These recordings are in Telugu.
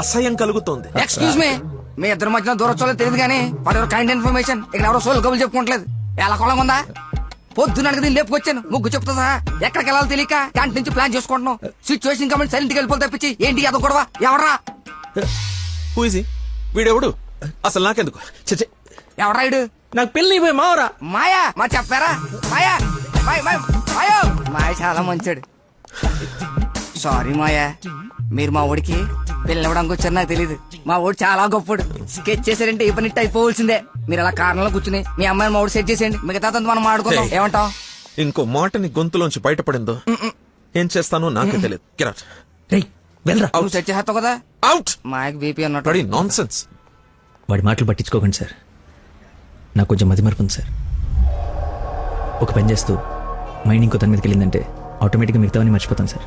అసహ్యం కలుగుతోంది. ఎక్స్క్యూజ్ మీ మీ ఇద్దరి మధ్యన దూరం చూడలేదు తెలియదు కానీ వాట్ ఎవరు కైండ్ ఇన్ఫర్మేషన్ ఇక్కడ ఎవరో సోల్ కబులు చెప్పుకోవట్లేదు ఎలా కొలం ఉందా? పొద్దున అడిగి దీన్ని లేపుకొచ్చాను. ముగ్గు చెప్తా సహా. ఎక్కడికి వెళ్ళాలో తెలియక క్యాంటీన్ నుంచి ప్లాన్ చేసుకుంటున్నాం. సిచ్యువేషన్ కాబట్టి సైలెంట్గా వెళ్ళిపోతే తప్పించి ఏంటి అదో గొడవ? ఎవరా హూజీ వీడెవడు? అసలు నాకెందుకు? చచ్చే ఎవరా ఇడు నాకు పెళ్ళి పోయి మావరా. మాయా? మా చెప్పారా? మాయా? మాయ మాయ మాయో? మాయ చాలా మంచాడు. సారీ మాయా మీరు మా ఊడికి పిల్లవడానికి వచ్చారు నాకు తెలియదు మా ఊడు చాలా గొప్పడు. స్కెచ్ చేశారంటే పని అయిపోవలసిందే. మీరు అలా కారణంలో కూర్చుని మీ అమ్మాయిని మా ఊడు సెట్ చేసేయండి. మిగతా మనం మాట్లాడుకుందాం. ఏమంటావ్? ఇంకో మాట నీ గొంతులోంచి బయటపడిందో? ఏం చేస్తానో నాకే తెలియదు వెళ్ళరా. సెట్ చేస్తావు కదా? అవుట్ మాయకి బీపీ అన్నట్టు. నాన్ సెన్స్ వాడి మాటలు పట్టించుకోకండి సార్. నాకు కొంచెం మతి మరపు ఉంది సార్. ఒక పని చేస్తూ మైండ్ ఇంకో దాని మీదకి వెళ్ళిందంటే ఆటోమేటిక్గా మిగతావన్నీ మర్చిపోతాను సార్.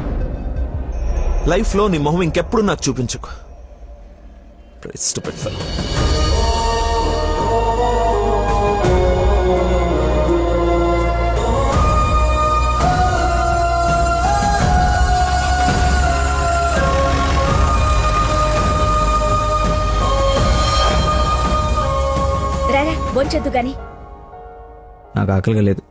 లైఫ్లో నీ మొహం ఇంకెప్పుడు నాకు చూపించుకో. రారా బొంచొద్దు గాని. నాకు ఆకలిగా లేదు.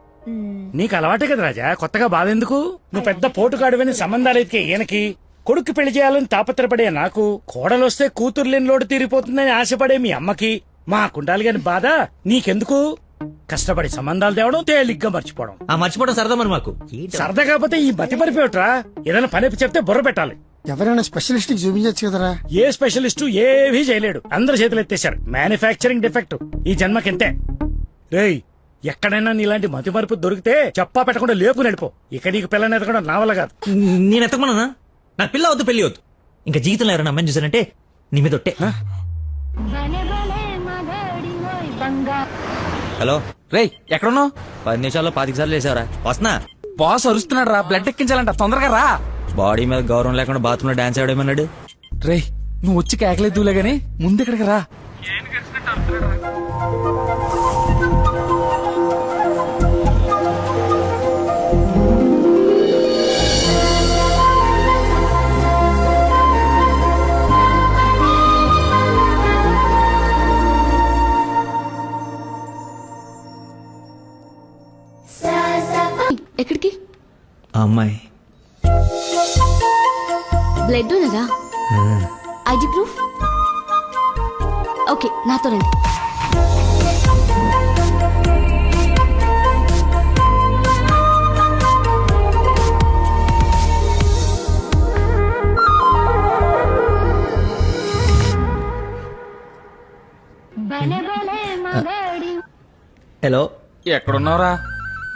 నీకు అలవాటే కదా రాజా కొత్తగా బాధెందుకు? నువ్వు పెద్ద పోటుగాడువని సంబంధాలు ఎత్తికే ఈయనకి. కొడుకు పెళ్ళి చేయాలని తాపత్రపడే నాకు కోడలొస్తే కూతురు లేని లోటు తీరిపోతుందని ఆశపడే మీ అమ్మకి మా కుండాలి గాని బాధ? నీకెందుకు? కష్టపడి సంబంధాలు తేవడం తేలిగ్గా మర్చిపోవడం. ఆ మర్చిపోవడం సరదా మరి మాకు. సరదా కాకపోతే ఈ బతి మరిపోయట్రా? ఏదైనా పని చెప్తే బుర్ర పెట్టాలి. ఎవరైనా స్పెషలిస్ట్కి చూపించచ్చు కదరా? ఏ స్పెషలిస్టు ఏవీ చేయలేడు. అందరు చేతులు ఎత్తేశారు. మ్యానుఫ్యాక్చరింగ్ డిఫెక్ట్ ఈ జన్మకింతే. రేయ్ ఎక్కడైనా నీలాంటి మతి మరుపు దొరికితే చెప్పా పెట్టకుండా లేపు నడిపో. ఇక నీకు పిల్లని ఎదగడం నా వల్ల కాదు. నేను ఎత్తకమన్నా నాకు పిల్ల వద్దు పెళ్ళి వద్దు. ఇంకా జీవితంలో ఎవరైనా అమ్మాయిని చూసానంటే నీ మీద ఒట్టే. హలో. రేయ్ ఎక్కడున్నావు? పది నిమిషాల్లో పాతిక సార్లు వేసావరా వస్తున్నా? బాస్ అరుస్తున్నాడు రా బ్లడ్ ఎక్కించాలంట. తొందరగా రా. బాడీ మీద గౌరవం లేకుండా బాత్రూంలో డాన్స్ ఆడేమన్నాడు. రేయ్ నువ్వు వచ్చి కేకలేదులే గాని ముందు ఇక్కడికి రా. ఎక్కడికి? ఆ అమ్మాయి. బ్లడ్ ఉన్నదా? ID proof? ఓకే నాతో రండి. హలో. ఎక్కడున్నావురా?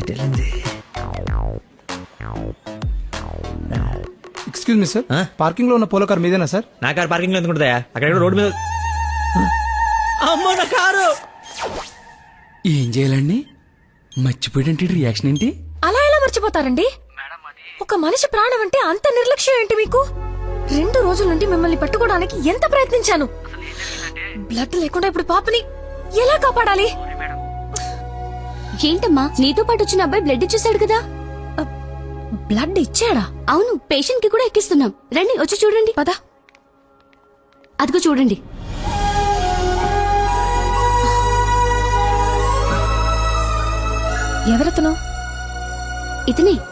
వెళ్ళింది? ఎక్స్క్యూజ్ మీ సార్ ఆ? పార్కింగ్లో ఉన్న పోలో కార్ మీదేనా సార్? నా కారు పార్కింగ్లో ఎందుకుంటుందా అక్కడ రోడ్డు మీద అమ్మో నా కారు! ఏం చేయాలండి? మర్చిపోయాడంటే రియాక్షన్ ఏంటి? అలా ఎలా మర్చిపోతారండి? ఒక మనిషి ప్రాణం అంటే అంత నిర్లక్ష్యం ఏంటి మీకు? రెండు రోజుల నుండి మిమ్మల్ని పట్టుకోవడానికి ఎంత ప్రయత్నించాను? బ్లడ్ లేకుండా ఇప్పుడు పాపని ఎలా కాపాడాలి? ఏంటమ్మా? నీతో పాటు వచ్చిన అబ్బాయి బ్లడ్ ఇచ్చేసాడు కదా? బ్లడ్ ఇచ్చాడా? అవును పేషెంట్కి కూడా ఎక్కిస్తున్నాం. రండి వచ్చి చూడండి. పద. అదిగో చూడండి. ఎవరతను? ఇతనే.